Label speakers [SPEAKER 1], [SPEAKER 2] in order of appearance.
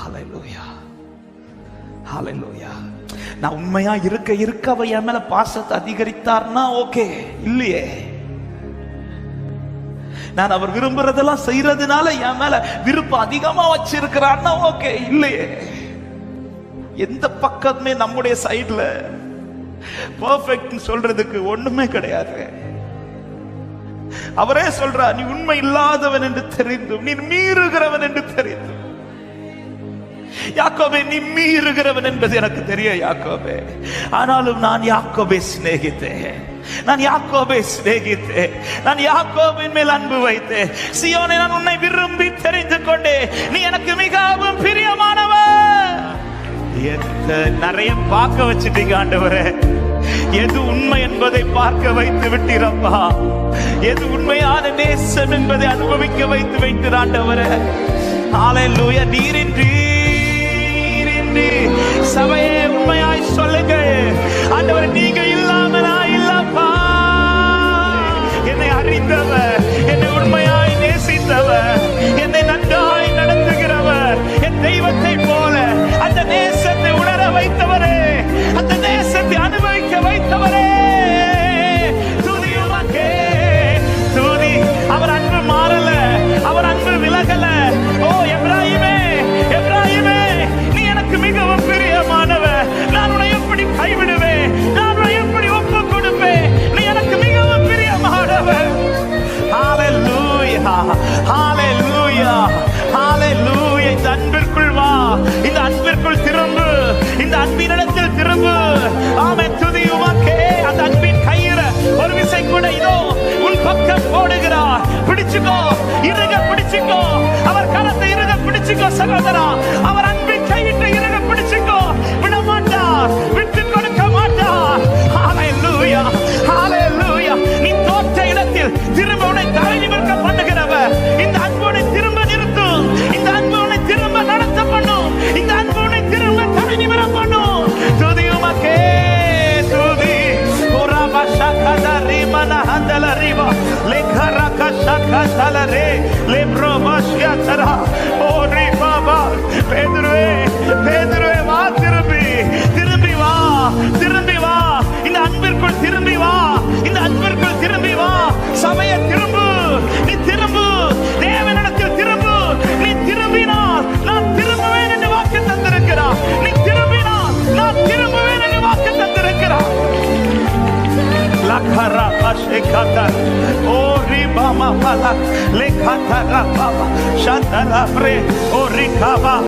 [SPEAKER 1] ஹalleluya ஹalleluya நான் உண்மையா இருக்க இருக்க அவ என் மேல பாசத்தை அதிகரித்தார்னா ஓகே. இல்லையே. நான் அவர் விரும்புறதெல்லாம் செய்யறதுனால என் மேல விருப்பம் அதிகமா வச்சிருக்கிறார்னா ஓகே. இல்லையே. எந்த பக்கமே நம்முடைய சைடுல பர்ஃபெக்ட் சொல்றதுக்கு ஒண்ணுமே கிடையாது. அவரே சொல்றார் நீ உண்மை இல்லாதவன் என்று தெரிந்தும் நீ மீறுகிறவன் என்று தெரிந்தும். யாக்கோபே நீ மீறுகிறவன் என்பது எனக்கு தெரியும் யாக்கோபே. ஆனாலும் நான் யாக்கோபே சிநேகித்தேன். நான் யாக்கோபை சிநேகித்தேன். நான் யாக்கோபின் மேல் அன்பு வைத்தேன். சியோனை நான் உன்னை விரும்பி தெரிந்து கொண்டே நீ எனக்கு மிகவும் பிரியமானவன் நிறைய பார்க்க வச்சுட்டீங்க ஆண்டவரே. எது உண்மை என்பதை பார்க்க வைத்து விட்டீரப்பா. எது உண்மையான நேசம் என்பதை அனுபவிக்க வைத்து வைத்து ஆண்டவரே. ஹalleluya நீரின்றி நீரின்றி Never. ஹalleluya ஹalleluya இந்த அன்பிற்குள் வா. இந்த அன்பிற்குள் திரும்பு. இந்த அன்பினிடத்தில் திரும்பு. ஆமென். துதி உமக்கே. அந்த அன்பின் கயிறு ஒரு விசை கூட இதோ உன் பக்கம் போடுகிறார். பிடிச்சுக்கோ. இருக பிடிச்சுக்கோ. அவர் கரத்தை இருக பிடிச்சுக்கோ சகோதரா. அவர் Sakatala Re, Lebro Mashia Tara, Ori Baba, Pedro. Lekata Rapapa, Shatara Pre, Orikaba.